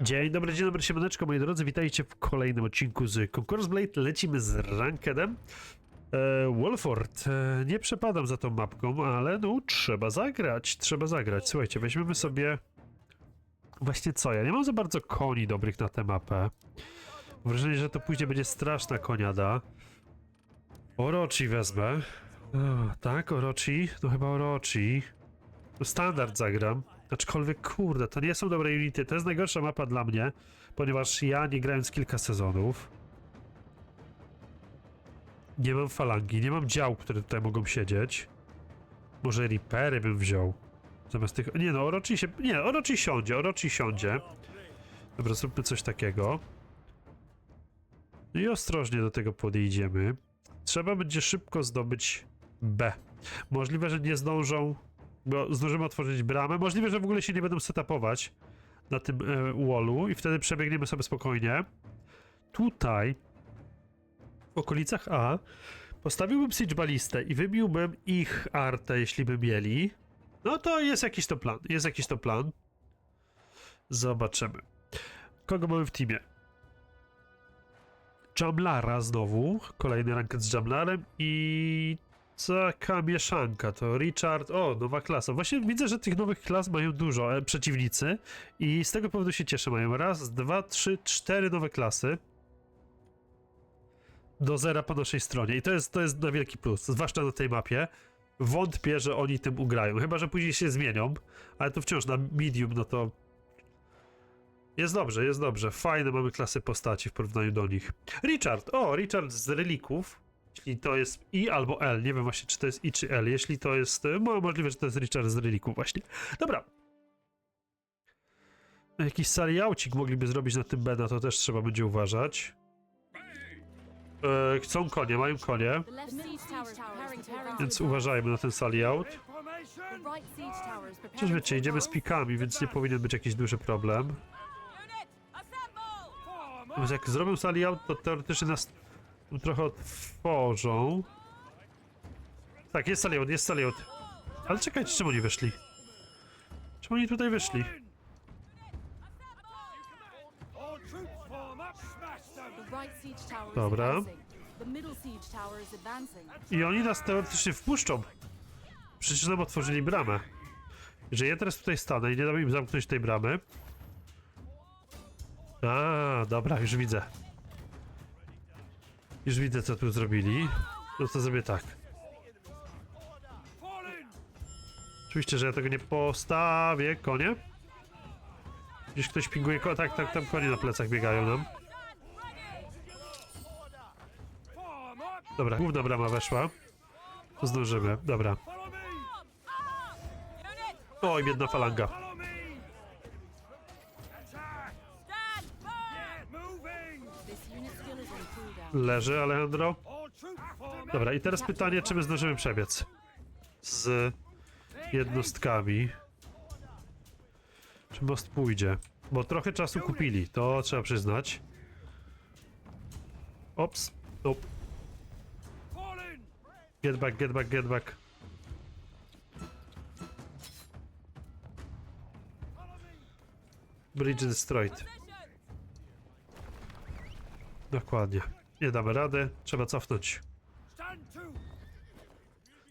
Dzień dobry, dzień dobry, siemaneczko, moi drodzy, witajcie w kolejnym odcinku z Concourse Blade. Lecimy z Rankedem. E, Wolford, e, nie przepadam za tą mapką, ale no trzeba zagrać, trzeba zagrać. Słuchajcie, weźmiemy sobie... Właśnie co, ja nie mam za bardzo koni dobrych na tę mapę. Mam wrażenie, że to później będzie straszna koniada. Orochi wezmę. O, tak, Orochi? No chyba Orochi. Standard zagram. Aczkolwiek, kurde, to nie są dobre unity. To jest najgorsza mapa dla mnie, ponieważ ja nie z kilka sezonów. Nie mam falangi, nie mam dział, które tutaj mogą siedzieć. Może Reapery bym wziął. Zamiast tych... Nie no, Orochi się... Nie, Orochi siądzie, Orochi siądzie. Dobra, zróbmy coś takiego. I ostrożnie do tego podejdziemy. Trzeba będzie szybko zdobyć B. Możliwe, że nie zdążą bo zdążymy otworzyć bramę. Możliwe, że w ogóle się nie będą setupować na tym e, wallu i wtedy przebiegniemy sobie spokojnie. Tutaj, w okolicach A, postawiłbym siege balistę i wybiłbym ich artę, jeśli by mieli. No to jest jakiś to plan, jest jakiś to plan. Zobaczymy. Kogo mamy w teamie? Jamlara znowu, kolejny ranket z Jamlarem i Taka mieszanka, to Richard, o, nowa klasa. Właśnie widzę, że tych nowych klas mają dużo e, przeciwnicy i z tego powodu się cieszę. Mają raz, dwa, trzy, cztery nowe klasy do zera po naszej stronie i to jest, to jest na wielki plus, zwłaszcza na tej mapie. Wątpię, że oni tym ugrają, chyba, że później się zmienią, ale to wciąż na medium, no to jest dobrze, jest dobrze. Fajne mamy klasy postaci w porównaniu do nich. Richard, o, Richard z relików. Jeśli to jest I albo L, nie wiem właśnie czy to jest I czy L, jeśli to jest, no możliwe, że to jest Richard z relików właśnie. Dobra. Jakiś sariaucik mogliby zrobić na tym B, na to też trzeba będzie uważać. E, chcą konie, mają konie, więc uważajmy na ten is preparing Przecież wiecie, idziemy z pikami, więc nie powinien być jakiś duży problem. Więc jak zrobią saliaut, to teoretycznie nas trochę otworzą. Tak, jest saliaut, jest saliaut. Ale czekajcie, czemu oni wyszli? Czemu oni tutaj wyszli? Dobra. I oni nas teoretycznie wpuszczą. Przecież nam otworzyli bramę. Że ja teraz tutaj stanę i nie dam im zamknąć tej bramy. A, dobra, już widzę. Już widzę, co tu zrobili. No to zrobię tak. Oczywiście, że ja tego nie postawię. Konie? Gdzieś ktoś pinguje ko Tak, tak, tam konie na plecach biegają nam. Dobra, główna brama weszła. Zdążymy, dobra. Oj, biedna falanga. Leży, Alejandro. Dobra, i teraz pytanie, czy my zdążymy przebiec z jednostkami. Czy most pójdzie? Bo trochę czasu kupili, to trzeba przyznać. Ops, op. Get back, get back, get back. Bridge destroyed. Dokładnie. Nie damy rady, trzeba cofnąć.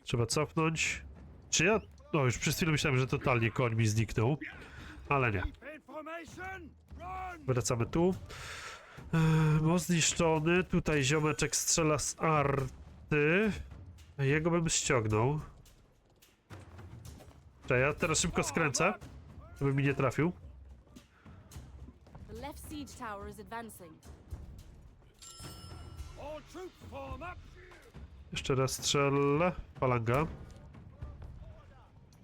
Trzeba cofnąć. Czy ja... No już przez chwilę myślałem, że totalnie koń mi zniknął. Ale nie. Wracamy tu. Eee, zniszczony. Tutaj ziomeczek strzela z arty. Jego bym ściągnął. Czekaj, ja teraz szybko skręcę, żeby mi nie trafił. The left siege tower is advancing. Jeszcze raz strzelę. Falanga.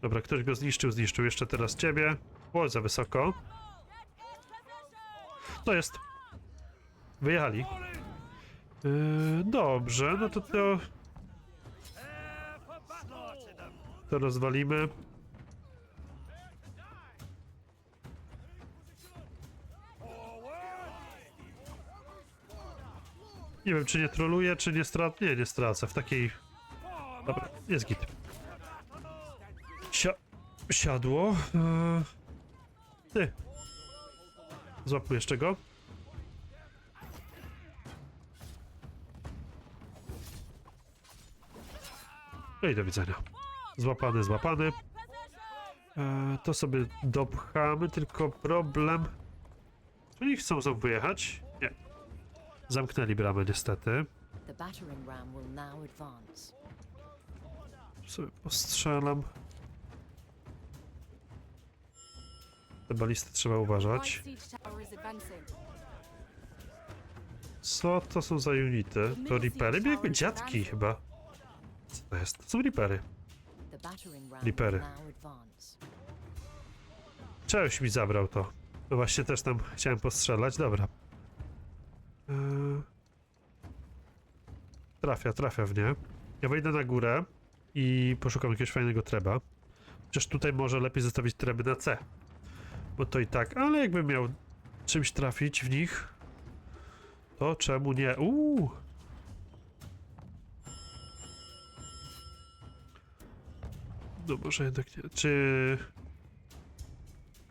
Dobra, ktoś go zniszczył, zniszczył. Jeszcze teraz ciebie. O, za wysoko. To jest. Wyjechali. Yy, dobrze, no to to... To rozwalimy. Nie wiem, czy nie troluję, czy nie stracę. Nie, nie stracę. W takiej... Dobra, jest git. Si siadło. Eee... Ty. Złapmy jeszcze go. No i do widzenia. Złapany, złapany. E, to sobie dopchamy, tylko problem... Czy oni chcą znowu wyjechać? Zamknęli bramę niestety. Sobie postrzelam. Te balisty trzeba uważać. Co to są za unity? To Reapery? Biegły dziadki chyba. Co to jest? To są now advance. Czegoś mi zabrał to. No właśnie też tam chciałem postrzelać, dobra. Eee... Trafia, trafia w nie. Ja wejdę na górę i poszukam jakiegoś fajnego treba. Chociaż tutaj może lepiej zostawić treby na C. Bo to i tak, ale jakbym miał czymś trafić w nich, to czemu nie? Uuu! No może jednak nie. Czy...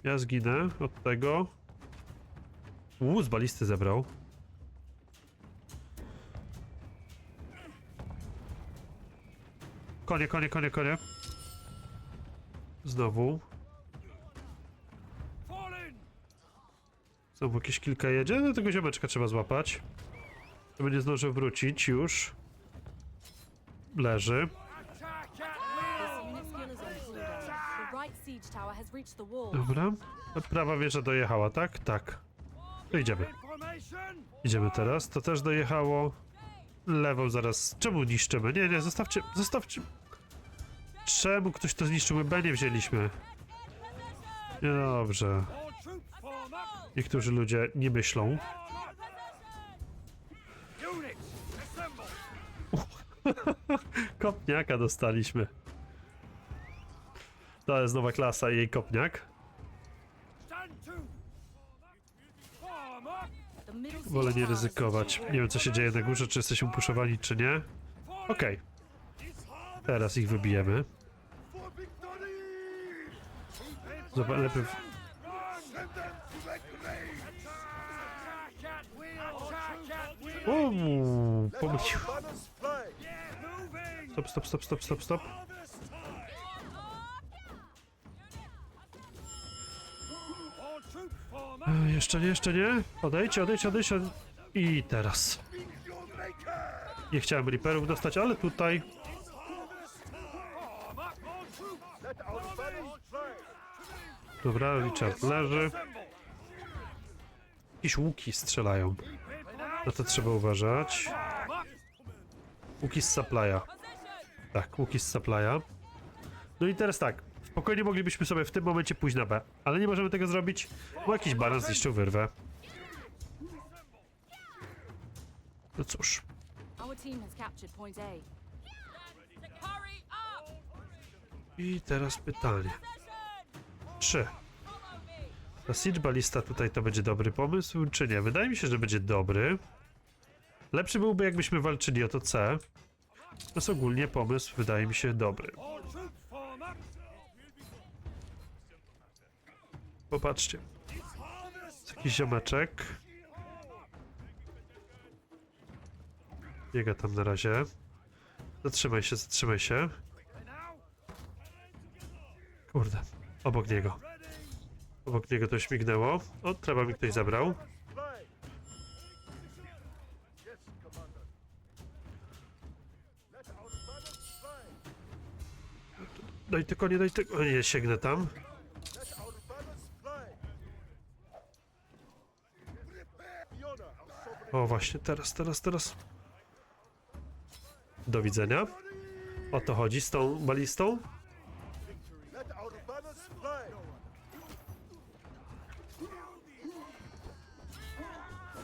Ja zginę od tego. Uuu, z balisty zebrał. Konie, konie, konie, konie. Znowu. Znowu jakieś kilka jedzie. No tego ziomeczka trzeba złapać. To będzie zdążył wrócić już. Leży. Dobra. Prawa wieża dojechała, tak? Tak. Idziemy. Idziemy teraz. To też dojechało. Lewą zaraz. Czemu niszczymy? Nie, nie, zostawcie, zostawcie. Czemu ktoś to zniszczył? B nie wzięliśmy. Dobrze. Niektórzy ludzie nie myślą. Kopniaka dostaliśmy. To jest nowa klasa i jej kopniak. Wolę nie ryzykować. Nie wiem co się dzieje na górze, czy jesteśmy puszowani, czy nie. Okej. Teraz ich wybijemy. Zobacz, lepiej... Uuu. Moving! Stop, stop, stop, stop, stop, stop. Jeszcze nie, jeszcze nie. Odejdź, odejdź, odejdź. ode- I teraz. Nie chciałem Reaperów dostać, ale tutaj Dobra, Richard leży. Jakieś łuki strzelają. Na to trzeba uważać. Łuki z supply'a. Tak, łuki z supply'a. No i teraz tak. Spokojnie moglibyśmy sobie w tym momencie pójść na B, ale nie możemy tego zrobić, bo jakiś baran zniszczył wyrwę. No cóż. Our team A. I teraz pytanie. Czy ta Siege Ballista tutaj to będzie dobry pomysł, czy nie? Wydaje mi się, że będzie dobry. Lepszy byłby, jakbyśmy walczyli o to C. Natomiast ogólnie pomysł wydaje mi się dobry. Popatrzcie. Jest jakiś ziomeczek. Biega tam na razie. Zatrzymaj się, zatrzymaj się. Kurde, obok niego. Obok niego to śmignęło. O, trzeba mi ktoś zabrał. Daj tylko, nie daj tylko. O nie, sięgnę tam. O właśnie, teraz, teraz, teraz. Do widzenia. O to chodzi z tą balistą.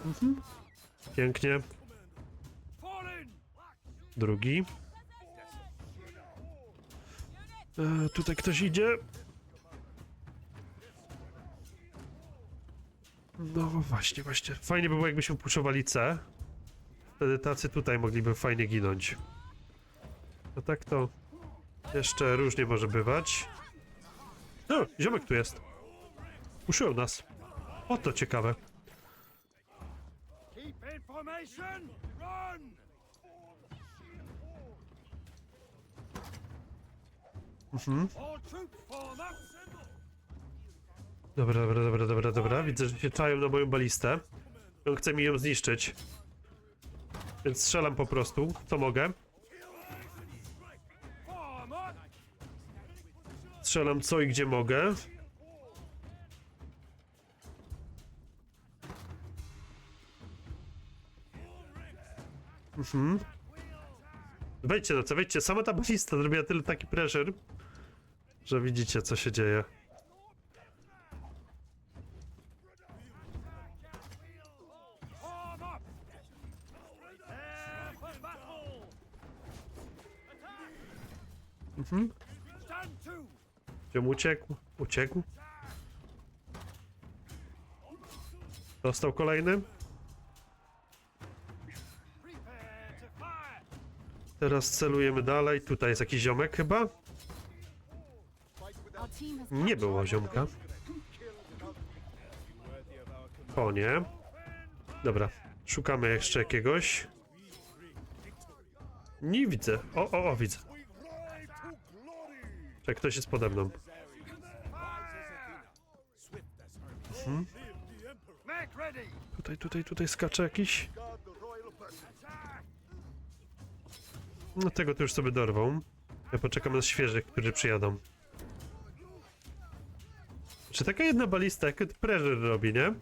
Mhm. Pięknie. Drugi. E, tutaj ktoś idzie. No właśnie, właśnie. Fajnie by było, jakbyśmy puszowali C. Wtedy tacy tutaj mogliby fajnie ginąć. A tak to jeszcze różnie może bywać. O, ziomek tu jest. Uszył nas. O, to ciekawe. Formation. Run. Up. Dobra, dobra, dobra, dobra, dobra. Widzę, że się czają na moją balistę. On chce mi ją zniszczyć. Więc strzelam po prostu, co mogę. Strzelam co i gdzie mogę. Mhm. Wejdźcie na co, wejdźcie. Sama ta balista zrobiła tyle taki pressure, że widzicie co się dzieje. Mhm. Gdzie uciekł? Uciekł. Dostał kolejny. Teraz celujemy dalej. Tutaj jest jakiś ziomek chyba? Nie było ziomka. O nie. Dobra, szukamy jeszcze jakiegoś. Nie widzę. O, o, o, widzę. Czy ktoś jest pode mną? Ready. Tutaj, tutaj, tutaj skacze jakiś. No tego to już sobie dorwą. Ja poczekam na świeżych, którzy przyjadą. Czy taka jedna balista jak pressure robi, nie?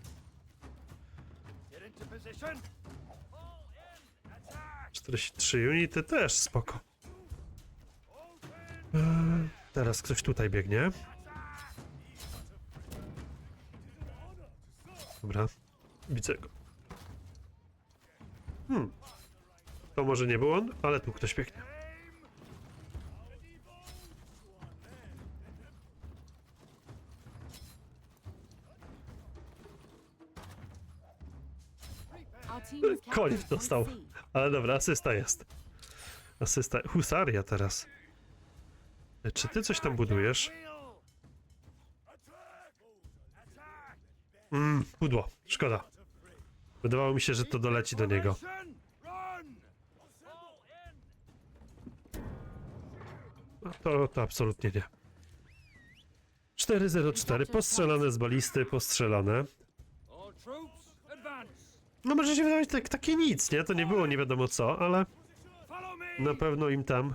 43 unity też spoko. Eee, teraz ktoś tutaj biegnie. Dobra, widzę go. Hmm. To może nie był on, ale tu ktoś captured Koniec dostał. Ale dobra, asysta jest. Asysta. Husaria teraz. Czy ty coś tam budujesz? Wheel. Mm, pudło. Szkoda. Wydawało mi się, że to doleci do niego. To, to absolutnie nie. 404, postrzelane z balisty, postrzelane. No może się wydawać tak, takie nic, nie? To nie było nie wiadomo co, ale na pewno im tam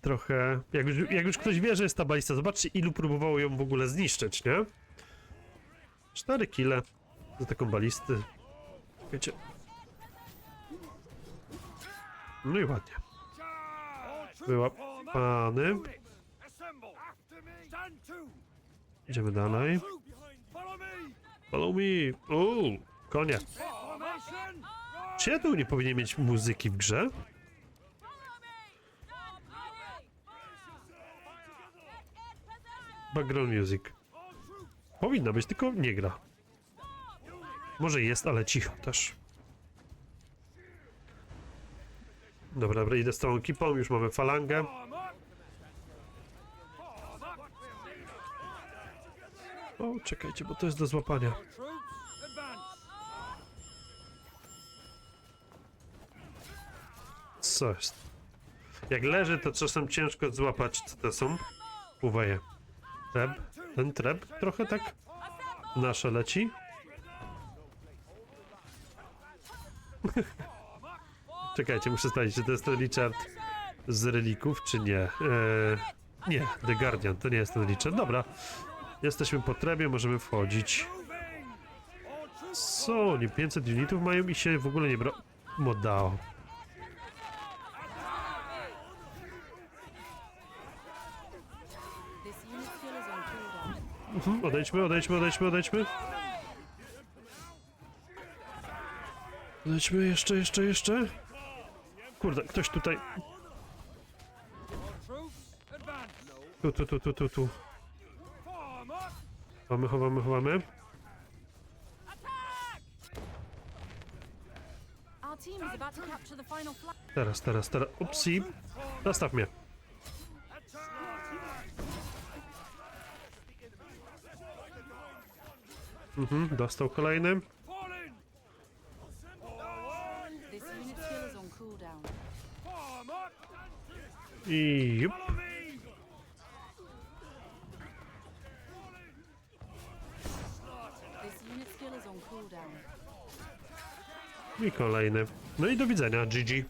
trochę... Jak już, jak już ktoś wie, że jest ta balista, zobaczcie ilu próbowało ją w ogóle zniszczyć, nie? 4 kile za taką balisty. Wiecie. No i ładnie. Stand to. Idziemy dalej. Follow me. Uuu, konie. Czy ja tu nie powinien mieć muzyki w grze? Background music. Powinna być, tylko nie gra. Może jest, ale cicho też. Dobra, dobra, idę z tą ekipą, już mamy falangę. O, czekajcie, bo to jest do złapania. Co jest? Jak leży, to czasem ciężko złapać, co to są. Uwaję. Treb. Ten treb trochę tak nasze leci. Czekajcie, muszę sprawdzić, czy to jest ten Richard z relików, czy nie. Eee, nie, The Guardian, to nie jest ten Richard. Dobra. Jesteśmy po trebie, możemy wchodzić. Co, oni 500 unitów mają i się w ogóle nie bro... Modao. Mhm, Odejdźmy, odejdźmy, odejdźmy, odejdźmy. Odejdźmy jeszcze, jeszcze, jeszcze. Kurde, ktoś tutaj. Tu, tu, tu, tu, tu, tu. Chowamy, chowamy, chowamy. Teraz, teraz, teraz. Upsi. Zastaw mnie. Mhm, dostał kolejny. On cooldown. I kolejny. No i do widzenia, GG.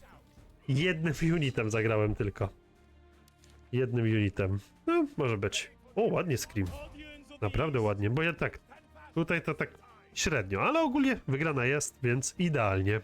Jednym unitem zagrałem tylko. Jednym unitem. No, może być. O, ładnie Scream. Naprawdę ładnie, bo ja tak... Tutaj to tak średnio, ale ogólnie wygrana jest, więc idealnie.